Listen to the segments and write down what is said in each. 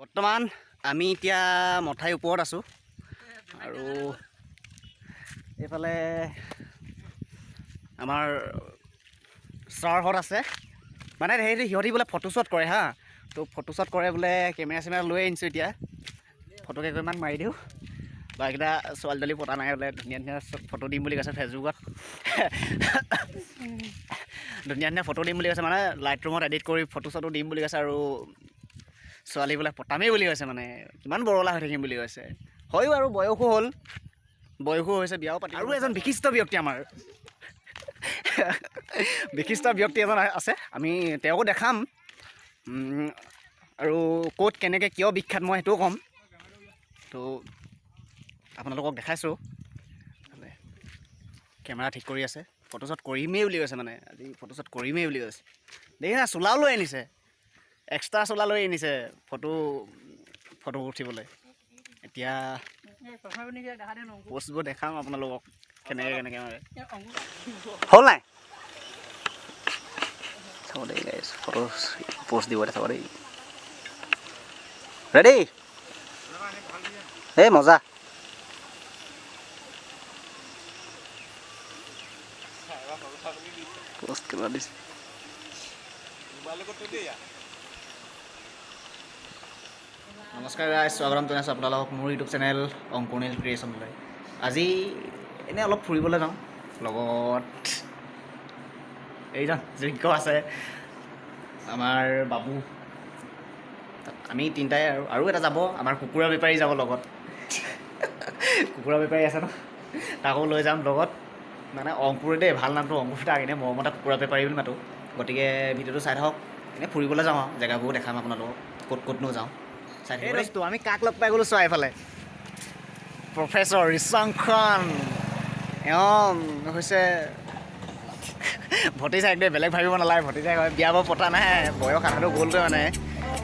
বৰ্তমান আমি এতিয়া মঠাইৰ ওপৰত আছোঁ। আৰু এইফালে আমাৰ ছাৰহঁত আছে। মানে সেই সিহঁতি বোলে ফটোশ্বট কৰে হা। তো ফটোশ্বট কৰে বোলে কেমেৰা চেমেৰা লৈ আনিছোঁ এতিয়া। ফটো কেইখনমান মাৰি দিওঁ। বাকীকেইটা ছোৱালী তোৱালী পতা নাই বোলে। ধুনীয়া ধুনীয়া ফটো দিম বুলি কৈছে ফেচবুকত। ধুনীয়া ধুনীয়া ফটো দিম বুলি কৈছে মানে লাইট ৰুমত এডিট কৰি ফটো চটো দিম বুলি কৈছে আৰু ছোৱালী বোলে পতামেই বুলি কৈছে মানে কিমান বৰলা হৈ থাকিম বুলি কৈছে। হয়ো আৰু বয়সো হ'ল। বয়সো হৈছে বিয়াও পাতি আৰু এজন বিশিষ্ট ব্যক্তি আমাৰ। বিশিষ্ট ব্যক্তি এজন আছে আমি তেওঁকো দেখাম। আৰু ক'ত কেনেকৈ কিয় বিখ্যাত মই সেইটোও ক'ম। তো আপোনালোকক দেখাইছোঁ। কেমেৰা ঠিক কৰি আছে। ফটোশ্বট কৰিমেই বুলি কৈছে মানে আজি ফটোশ্বট কৰিমেই বুলি কৈছে। দেখিছা চোলাও লৈ আনিছে। এক্সট্ৰা চোলা লৈ আনিছে ফটো ফটো উঠিবলৈ। এতিয়া পষ্টবোৰ দেখাম আপোনালোকক কেনেকৈ কেনেকৈ মাৰে। হ'ল নাই? চাব দেই ফটো পষ্ট দিব চাব দেই। ৰেডি এই মজা। পোষ্ট কেনেকুৱা দিছে। নমস্কাৰ গাইজ স্বাগতম জনাইছোঁ আপোনালোকক মোৰ ইউটিউব চেনেল অংকুনিল ক্ৰিয়েশ্যনলৈ আজি এনেই অলপ ফুৰিবলৈ যাওঁ। লগত এইজন যোগ্য আছে আমাৰ বাবু। আমি তিনিটাই আৰু আৰু এটা যাব আমাৰ কুকুৰা বেপাৰী যাব লগত। কুকুৰা বেপাৰী আছে ন? তাকো লৈ যাম লগত। মানে অংকুৰ দেই ভাল নামটো অংকুৰ তাক এনেই মৰমতে কুকুৰা বেপাৰী বুলি মাতোঁ। গতিকে ভিডিঅ'টো চাই থাকক। এনেই ফুৰিবলৈ যাওঁ আৰু জেগাবোৰ দেখাম আপোনালোকক ক'ত ক'তনো যাওঁ। থাকিব আমি কাক লগ পাই গ'লোঁ চোৱা এইফালে? প্ৰফেচৰ ৰিচাং খান এওঁ হৈছে ভতিজা একদম বেলেগ ভাবিব নালাগে। ভতিজা হয় বিয়া বাৰু পতা নাই বয়স আধাটো গ'লগৈ মানে।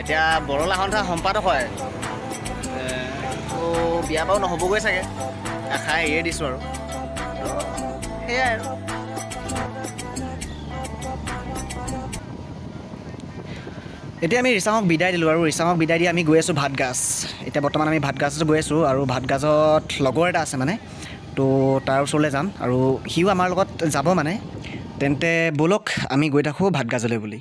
এতিয়া বৰলা সন্থা সম্পাদক হয়। তো বিয়া বাৰু নহ'বগৈ চাগে। আশাই এৰিয়ে দিছোঁ আৰু। সেয়াই আৰু। এতিয়া আমি ৰিচাঙক বিদায় দিলোঁ আৰু ৰিচাঙক বিদায় দি আমি গৈ আছোঁ ভাতগাজ। এতিয়া বৰ্তমান আমি ভাতগাজত গৈ আছোঁ আৰু ভাতগাজত লগৰ এটা আছে মানে। তো তাৰ ওচৰলৈ যাম আৰু সিও আমাৰ লগত যাব মানে। তেন্তে ব'লক আমি গৈ থাকোঁ ভাতগাজলৈ বুলি।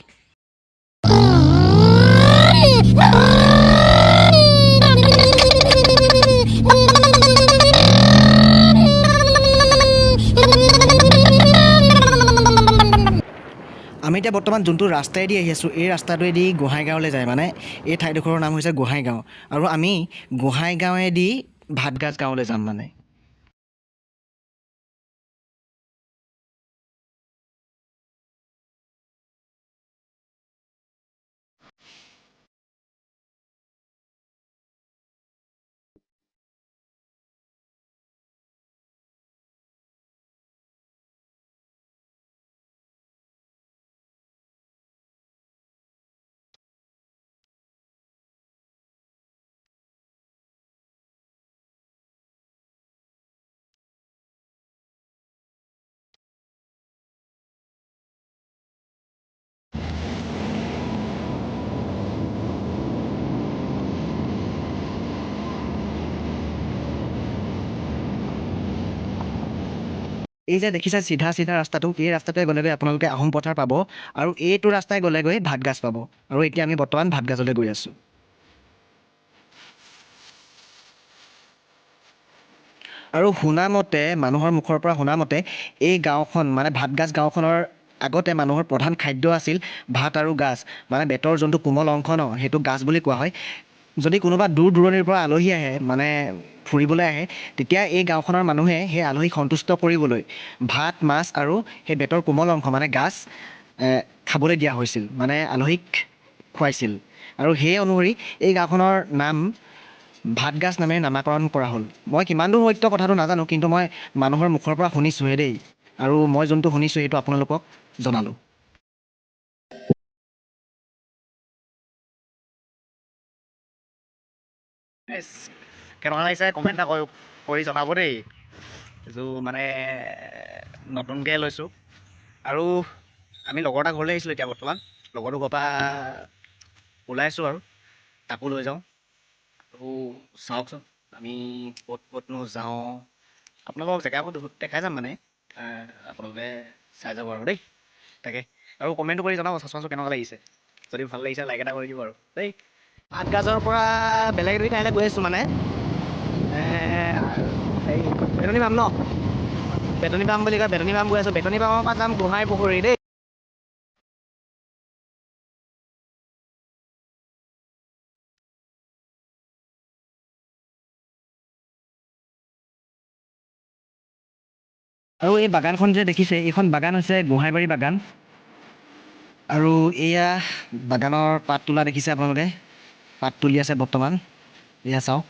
আমি এতিয়া বৰ্তমান যোনটো ৰাস্তাইদি আহি আছোঁ, এই ৰাস্তাটোৱেদি গোহাঁইগাঁৱলৈ যায় মানে এই ঠাইডোখৰৰ নাম হৈছে গোহাঁইগাঁও। আৰু আমি গোহাঁইগাঁৱেদি ভাতগাজ গাঁৱলৈ যাম মানে। এই যে দেখিছে চিধা চিধা ৰাস্তাটো এই ৰাস্তাটোৱে গ'লেগৈ আপোনালোকে আহোম পথাৰ পাব আৰু এইটো ৰাস্তাই গ'লেগৈ ভাতগাজ পাব। আৰু এতিয়া আমি বৰ্তমান ভাতগাজলৈ গৈ আছোঁ। আৰু শুনামতে মানুহৰ মুখৰ পৰা শুনামতে এই গাঁওখন মানে ভাতগাজ গাঁওখনৰ আগতে মানুহৰ প্ৰধান খাদ্য আছিল ভাত আৰু গাজ। মানে বেতৰ যোনটো কোমল অংশ ন সেইটো গাজ বুলি কোৱা হয়। যদি কোনোবা দূৰ দূৰণিৰ পৰা আলহী আহে মানে ফুৰিবলৈ আহে তেতিয়া এই গাঁওখনৰ মানুহে সেই আলহীক সন্তুষ্ট কৰিবলৈ ভাত মাছ আৰু সেই বেতৰ কোমল অংশ মানে গাজ খাবলৈ দিয়া হৈছিল। মানে আলহীক খুৱাইছিল। আৰু সেই অনুসৰি এই গাঁওখনৰ নাম ভাতগাজ নামেৰে নামাকৰণ কৰা হ'ল। মই কিমান দূৰ সত্য কথাটো নাজানো কিন্তু মই মানুহৰ মুখৰ পৰা শুনিছোঁহে দেই। আৰু মই যোনটো শুনিছোঁ সেইটো আপোনালোকক জনালোঁ। কেনেকুৱা লাগিছে কমেণ্ট এটা কৰি জনাব দেই এইযোৰ মানে নতুনকৈ লৈছোঁ আৰু আমি লগৰ এটা ঘৰলৈ আহিছিলোঁ এতিয়া বৰ্তমান লগৰটো ঘৰৰ পৰা ওলাইছোঁ আৰু তাকো লৈ যাওঁ আৰু চাওকচোন আমি ক'ত ক'তনো যাওঁ আপোনালোকক জেগাবোৰ দেখাই যাম মানে আপোনালোকে চাই যাব আৰু দেই তাকে আৰু কমেণ্ট কৰি জনাব চাচপেঞ্চটো কেনেকুৱা লাগিছে যদি ভাল লাগিছে লাইক এটা কৰি দিব আৰু দেই পাটগাজৰ পৰা বেলেগ এদিন ঠাইলৈ গৈ আছোঁ মানে। হেৰি বেতনী পাম ন? বেতনী পাম বুলি কয় বেতনী পাম গৈ আছোঁ। বেতনী পামৰ পৰা যাম গোহাঁই পুখুৰী দেই। আৰু এই বাগানখন যে দেখিছে এইখন বাগান হৈছে গোহাঁইবাৰী বাগান। আৰু এয়া বাগানৰ পাত তোলা দেখিছে আপোনালোকে। পাত তুলি আছে বৰ্তমান। এয়া চাওক।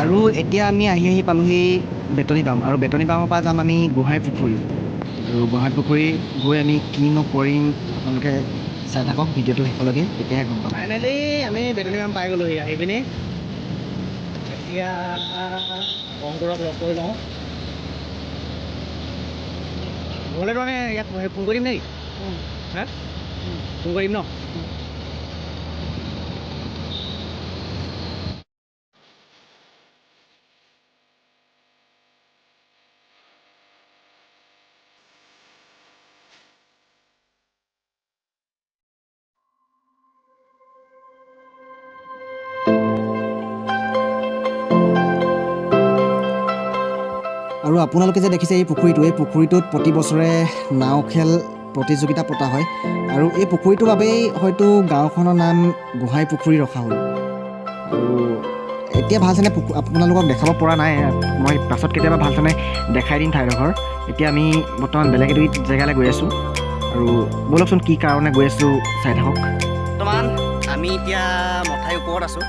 আৰু এতিয়া আমি আহি আহি পালোহি বেতনী পাম আৰু বেতনী পামৰ পৰা যাম আমি গোহাঁই পুখুৰী। আৰু গোহাঁই পুখুৰী গৈ আমি কিনো কৰিম আপোনালোকে চাই থাকক ভিডিঅ'টো শেষলৈকে তেতিয়াহে গম পাম। ফাইনেলি আমি বেতনী পাম পাই গ'লোহি আহি পিনি এতিয়া অংকুৰক লগ কৰি লওঁ। গ'লেতো আমি ইয়াক ফোন কৰিম নেকি? হা? ফোন কৰিম ন? আৰু আপোনালোকে যে দেখিছে এই পুখুৰীটো এই পুখুৰীটোত প্ৰতি বছৰে নাও খেল প্ৰতিযোগিতা পতা হয় আৰু এই পুখুৰীটোৰ বাবেই হয়তো গাঁওখনৰ নাম গোহাঁই পুখুৰী ৰখা হ'ল। আৰু এতিয়া ভালচেনে পুখু- আপোনালোকক দেখাব পৰা নাই মই পাছত কেতিয়াবা ভালচেনে দেখাই দিম ঠাইডোখৰ। এতিয়া আমি বৰ্তমান বেলেগ এটি জেগালৈ গৈ আছোঁ আৰু ব'লকচোন কি কাৰণে গৈ আছোঁ চাই থাকক। বৰ্তমান আমি এতিয়া মঠাই ওপৰত আছোঁ।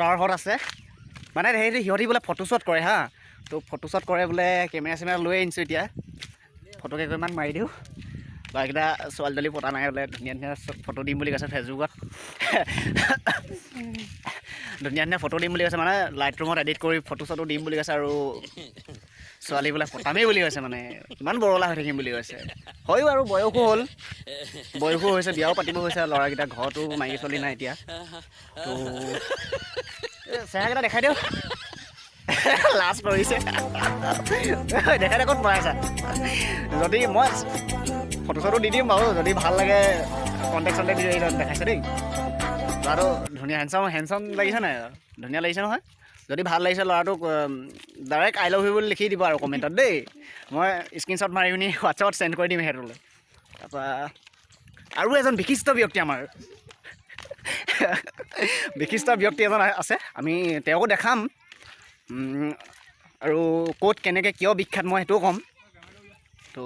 ছাৰহঁত আছে। মানে হেৰি সিহঁতি বোলে ফটোশ্বট কৰে হা। তো ফটোশ্বট কৰে বোলে কেমেৰা চেমেৰা লৈ আনিছোঁ এতিয়া। ফটো কেইখনমান মাৰি দিওঁ। ল'ৰাকেইটা ছোৱালী তোৱালী পতা নাই বোলে ধুনীয়া ধুনীয়া ফটো দিম বুলি কৈছে ফেচবুকত। ধুনীয়া ধুনীয়া ফটো দিম বুলি কৈছে মানে লাইট ৰুমত এডিট কৰি ফটো চটো দিম বুলি কৈছে আৰু ছোৱালী বোলে পতামেই বুলি কৈছে মানে ইমান বৰলা হৈ থাকিম বুলি কৈছে। হয়ো আৰু বয়সো হ'ল। বয়সো হৈছে বিয়াও পাতিব হৈছে ল'ৰাকেইটা ঘৰতো মাইকী ছোৱালী নাই এতিয়া। তো চেহেৰাকেইটা দেখাই দিওঁ লাজ কৰিছে দেখাই দেখোন পঢ়াইছা যদি মই ফটো চটো দি দিম বাৰু, যদি ভালো লাগে কণ্টেক্ট চণ্টেক্ট দি দেখাইছে দেই। ল'ৰাটো ধুনীয়া হেণ্ডচাম হেণ্ডচাম লাগিছে নাই? ধুনীয়া লাগিছে নহয়। যদি ভালো লাগিছে ল'ৰাটোক ডাইৰেক্ট আই লাভ ইউ বুলি লিখি দিব আৰু কমেণ্টত দেই। মই স্ক্ৰীণশ্বট মাৰি পিনি হোৱাটছএপত চেণ্ড কৰি দিম সিহঁতলৈ। তাৰপৰা আৰু এজন বিশিষ্ট ব্যক্তি আমাৰ। বিশিষ্ট ব্যক্তি এজন আছে আমি তেওঁকো দেখাম। আৰু ক'ত কেনেকৈ কিয় বিখ্যাত মই সেইটোও ক'ম। তো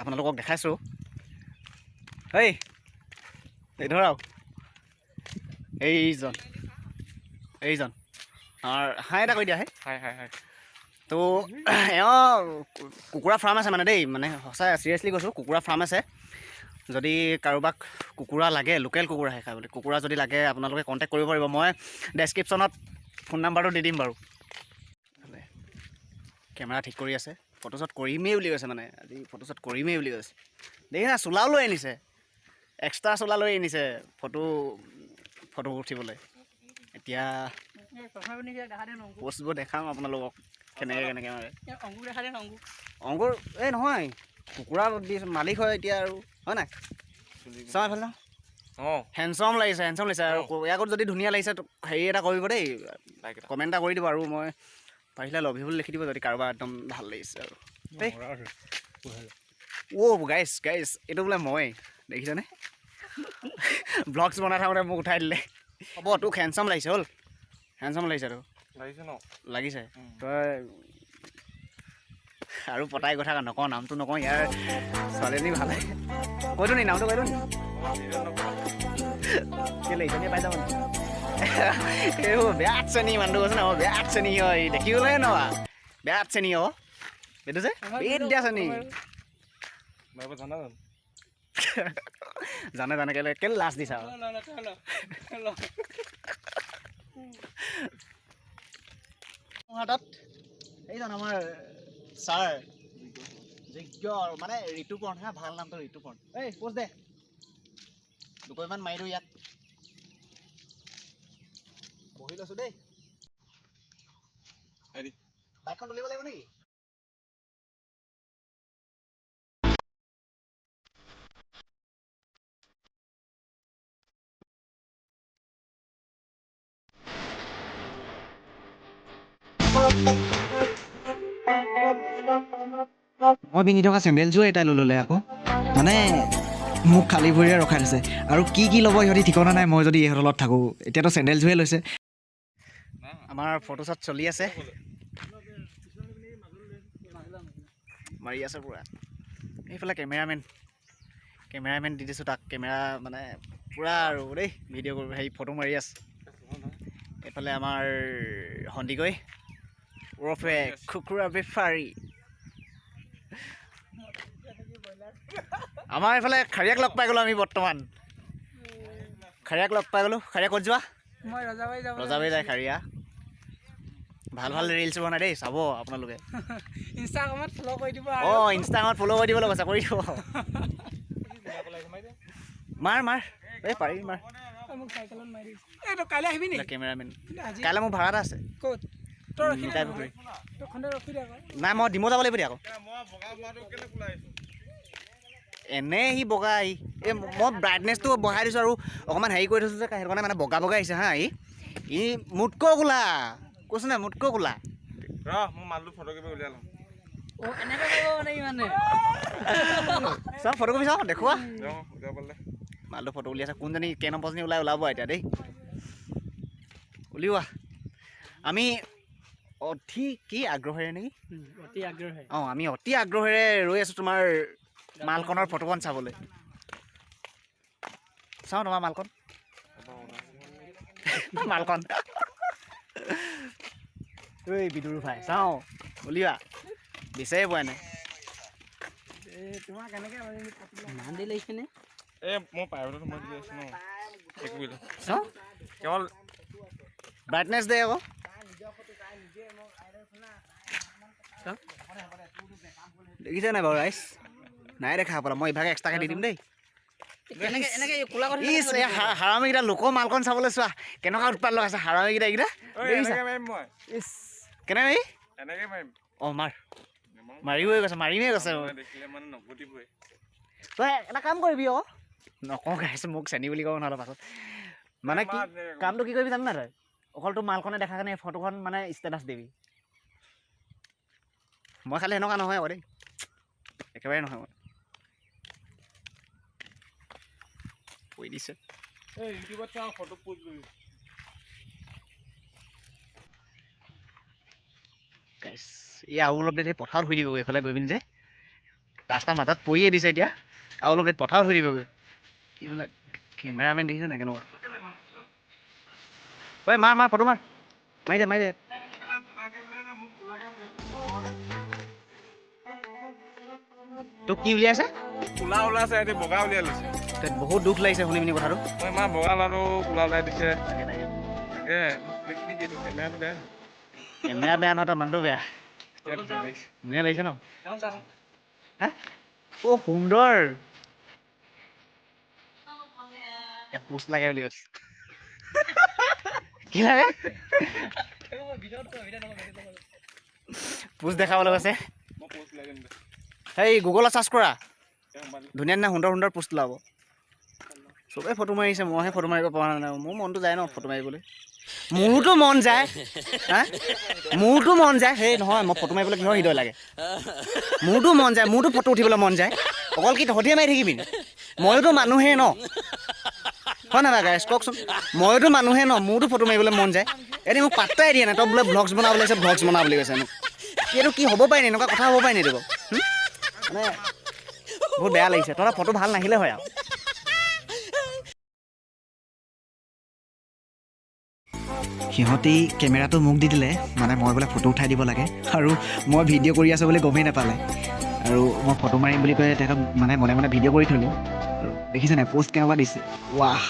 আপোনালোকক দেখাইছোঁ। হেই এই ধৰা এইজন এইজন। হাই এটা কৰি দিয়া হে হাই হাই হাই তো এওঁ কুকুৰা ফাৰ্ম আছে মানে দেই মানে সঁচাই চিৰিয়াছলি কৈছোঁ কুকুৰা ফাৰ্ম আছে। যদি কাৰোবাক কুকুৰা লাগে লোকেল কুকুৰা হে খাই বুলি কুকুৰা যদি লাগে আপোনালোকে কণ্টেক্ট কৰিব পাৰিব। মই ডেছক্ৰিপশ্যনত ফোন নাম্বাৰটো দি দিম বাৰু। কেমেৰা ঠিক কৰি আছে। ফটোশ্বট কৰিমেই বুলি কৈছে মানে। আজি ফটোশ্বট কৰিমেই বুলি কৈছে। দেখিছা চোলাও লৈ আনিছে। এক্সট্ৰা চোলা লৈ আনিছে ফটো ফটো উঠিবলৈ। এতিয়া পষ্টবোৰ দেখাম আপোনালোকক। কেনেকৈ কেনেকৈ মাৰে। অংকুৰ এই নহয়। কুকুৰা দি- মালিক হয় এতিয়া আৰু হয় নাই? চাওঁ এইফালে ন? অঁ। হেণ্ডচম লাগিছে হেণ্ডচম লাগিছে আৰু ইয়াকো যদি ধুনীয়া লাগিছে হেৰি এটা কৰিব দেই কমেণ্ট এটা। কৰি দিব আৰু মই। পাৰিলে লভ ইউ বুলি লিখি দিব যদি কাৰোবাৰ একদম ভাল লাগিছে আৰু। দেই। অ' গাইছ গাইছ এইটো বোলে মই দেখিছানে? ব্লগছ বনাই থাকোঁতে মোক উঠাই দিলে। হ'ব তোক হেণ্ডচম লাগিছে হ'ল। হেণ্ডচম লাগিছে তোক লাগিছে ন? লাগিছে। তই আৰু পতাই কথা নকওঁ নামটো নকওঁ ইয়াৰ ছোৱালীজনী ভালে। কৈতো নি নামটো কৈতো নি? কেলে ইজনীয়ে পাই যাব নি এইবোৰ বেয়া শ্ৰেণী মানুহটো কৈছে ন বেয়া শ্ৰেণী হয় দেখিবলৈ নবা বেয়া শ্ৰেণী অ। এইটো যে বিদ্যা শ্ৰেণী জানা জানো? জানে জানে কেলে কেলে লাজ দিছা আৰু? মোৰ হাতত এইজন আমাৰ ছাৰ যোগ্য আৰু? মানে ঋতুপৰ্ণ হা ভাল নামটো ঋতুপৰ্ণ। এই পোচ দে। দুকৈমান মাৰি দিওঁ ইয়াক। বহি লৈছো দেই। বাইকখন তুলিব লাগিব নেকি? মই পিন্ধি থকা চেণ্ডেলযোৰ এটাই লৈ ল'লে আকৌ। মানে মোক খালী ভৰিৰে ৰখাই থৈছে আৰু কি কি ল'ব সিহঁতি ঠিকনা নাই মই যদি ইহঁতৰ লগত থাকোঁ। এতিয়াতো চেণ্ডেলযোৰে লৈছে। আমাৰ ফটো শ্বট চলি আছে। মাৰি আছে পূৰা। এইফালে কেমেৰামেন। কেমেৰামেন দি দিছোঁ তাক। কেমেৰা মানে পূৰা আৰু দেই ভিডিঅ' কৰিব হেৰি ফটো মাৰি আছে। এইফালে আমাৰ সন্দিকৈ। ওৰফে কুকুৰা বেপাৰী আমাৰ এইফালে খাৰিয়াক লগ পাই গ'লোঁ আমি বৰ্তমান। খাৰিয়াক লগ পাই গ'লোঁ। খাৰিয়া ক'ত যোৱা? মই ৰজাবাৰী যাব ৰজাবাৰী যায় খাৰিয়া। ভাল ভাল ৰিলচ বনাই দেই চাব আপোনালোকে। ইনষ্টাগ্ৰামত ফ'ল' কৰি দিব অঁ ইনষ্টাগ্ৰামত ফ'ল' কৰি দিবলৈ কৈছে কৰি দিব। মাৰ মাৰ। এই পাৰি মাৰ। কাইলৈ আহিবি নেকি কেমেৰামেন কাইলৈ মোৰ ভাড়া এটা আছে। ক'ত? নাই মই ডিমৌ যাব লাগিব দিয়া আকৌ? এনে সি বগা আহি এই মই ব্ৰাইটনেছটো বঢ়াই দিছোঁ আৰু অকণমান হেৰি কৰি থৈছোঁ যে সেইটো কাৰণে মানে বগা বগা আহিছে হা ই। ই মোতকৈ কোলা। কৈছোঁ নাই মোতকৈ কোলা? ফটো কপি চাওঁ পাৰিলে মালটো ফটো উলিয়াইছে কোনজনী কে নম্বৰজনী ওলাই ওলাব এতিয়া দেই। উলিওৱা। আমি অতি কি আগ্ৰহেৰে নেকি? অতি আগ্ৰহে অঁ আমি অতি আগ্ৰহেৰে ৰৈ আছোঁ তোমাৰ মালকনৰ ফটোখন চাবলৈ। চাওঁ তোমাৰ মালকন। মালকন। ঐ বিদুৰো ভাই চাওঁ। উলিওৱা বিচাৰি পোৱা নাই। ন। ব্ৰাইটনেছ দে আকৌ। দেখিছে নাই বাৰু ৰাইচ নাই দেখা পালা মই ইভাগে এক্সট্ৰাকৈ দি দিম দেই। হাৰামীকেইটা লোকৰ মালকণ চাবলৈ চোৱা কেনেকুৱা উৎপাত লগাইছে হাৰামীকেইটা এইকেইটা? কেনে অঁ মাৰ। মাৰিবই গৈছে মাৰিমেই গৈছে তই এটা কাম কৰিবি আকৌ নকওঁ গাইছ মোক চেনি বুলি ক'ব নহ'লে পাছত। মানে কি। কামটো কি কৰিবি জান নাই তই? অকল তোৰ মালখনে দেখা কাৰণে ফটোখন মানে ষ্টেটাছ দিবি। মই খালি সেনেকুৱা নহয় আকৌ দেই। একেবাৰে নহয় মই। কৈ দিছে এই ইউটিউবত চাওঁ ফটো পোষ্ট কৰিবি গাইছ এই আৰু অলপ দেৰি পথাৰত শুই দিবগৈ এইফালে গৈ পিনি যে। ৰাস্তাৰ মাজত পৰিয়ে দিছে এতিয়া। আৰু অলপ দেৰি পথাৰত শুই দিবগৈ। এইবিলাক কেমেৰামেন দেখিছে নাই কেনেকুৱা? ঐ মাৰ মাৰ ফটো মাৰ। মাৰি দে মাৰি দে। তোক কি উলিয়াইছে? কোলা ওলাইছে বগা উলিয়াই লৈছে। বহুত দুখ লাগিছে শুনি পিনি কথাটো। মই ইমান বগা ল'ৰাটো কোলা ওলাই দিছে। কেমেৰা বেয়া নহয় তই মানুহটো বেয়া। ধুনীয়া লাগিছে। ন? অ সুন্দৰ। পোষ্ট লাগে বুলি কৈছে। কি লাগে? পোষ্ট দেখাবলৈ কৈছে। সেই গুগলত চাৰ্চ কৰা। ধুনীয়া ধুনীয়া সুন্দৰ সুন্দৰ পোষ্ট ওলাব। চবেই ফটো মাৰিছে মইহে ফটো মাৰিব পৰা নাই মোৰ মনটো যায় ন ফটো মাৰিবলৈ। মোৰোতো মন যায়। হা? মোৰতো মন যায়। সেই নহয় মই ফটো মাৰিবলৈ কিহৰ হৃদয় লাগে? মোৰতো মন যায় মোৰতো ফটো উঠিবলৈ মন যায়। অকল কি তহঁতিয়ে মাৰি থাকিবি? নি? ময়োতো মানুহে ন? হয় নহয় গাইছ কওকচোন। ময়োতো মানুহে ন? মোৰতো ফটো মাৰিবলৈ মন যায়। এনে মোক পাত্তাই দিয়ে নাই তই বোলে ভ্লগছ বনাবলৈ আছে ভ্লগছ বনা বুলি কৈছে মোক। এইটো কি হ'ব পাৰে নি? এনেকুৱা কথা হ'ব পাৰে নি হুম? মানে বহুত বেয়া লাগিছে। তহঁতৰ ফটো ভাল নাহিলে হয় আৰু। সিহঁতি কেমেৰাটো মোক দি দিলে মানে মই বোলে ফটো উঠাই দিব লাগে। আৰু মই ভিডিঅ' কৰি আছোঁ বুলি গমেই নাপালে। আৰু মই ফটো মাৰিম বুলি কৈ তেহেঁতক মানে মনে মনে ভিডিঅ' কৰি থ'লোঁ। আৰু দেখিছে নাই প'ষ্ট কেনেকুৱা দিছে। ৱাহ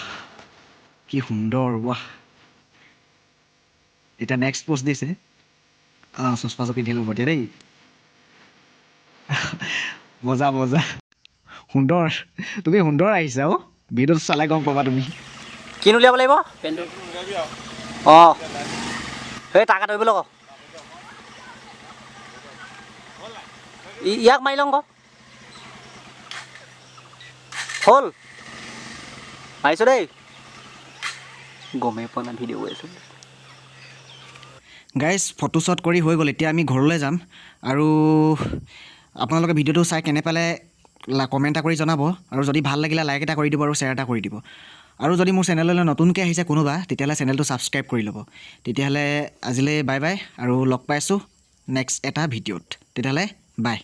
কি সুন্দৰ ৱাহ। এতিয়া নেক্সট প'ষ্ট দিছে। অঁ চচমাযোৰ পিন্ধি ল'ব এতিয়া দেই। মজা মজা। সুন্দৰ তুমি সুন্দৰ আহিছা অ' ভিডিঅ'টো চালে গম পাবা তুমি। কিন উলিয়াব লাগিব? পেণ্টটো অঁ। সেই টাকা ধৰিবলৈ ক ই- ইয়াক মাৰি লওঁ হ'ল। দেই। গমেই পোৱা নাই ভিডিঅ' আছোঁ। গাইজ ফটো শ্বট কৰি হৈ গ'ল এতিয়া আমি ঘৰলৈ যাম। আৰু আপোনালোকে ভিডিঅ'টো চাই কেনে পালে কমেণ্ট এটা কৰি জনাব। আৰু যদি ভাল লাগিলে লাইক এটা কৰি দিব আৰু শ্বেয়াৰ এটা কৰি দিব। আৰু যদি মোৰ চেনেললৈ নতুনকৈ আহিছে কোনোবা তেতিয়াহ'লে চেনেলটো ছাবস্ক্ৰাইব কৰি ল'ব। তেতিয়াহ'লে আজিলৈ বাই বাই আৰু লগ পাইছোঁ নেক্সট এটা ভিডিঅ'ত। তেতিয়াহ'লে বাই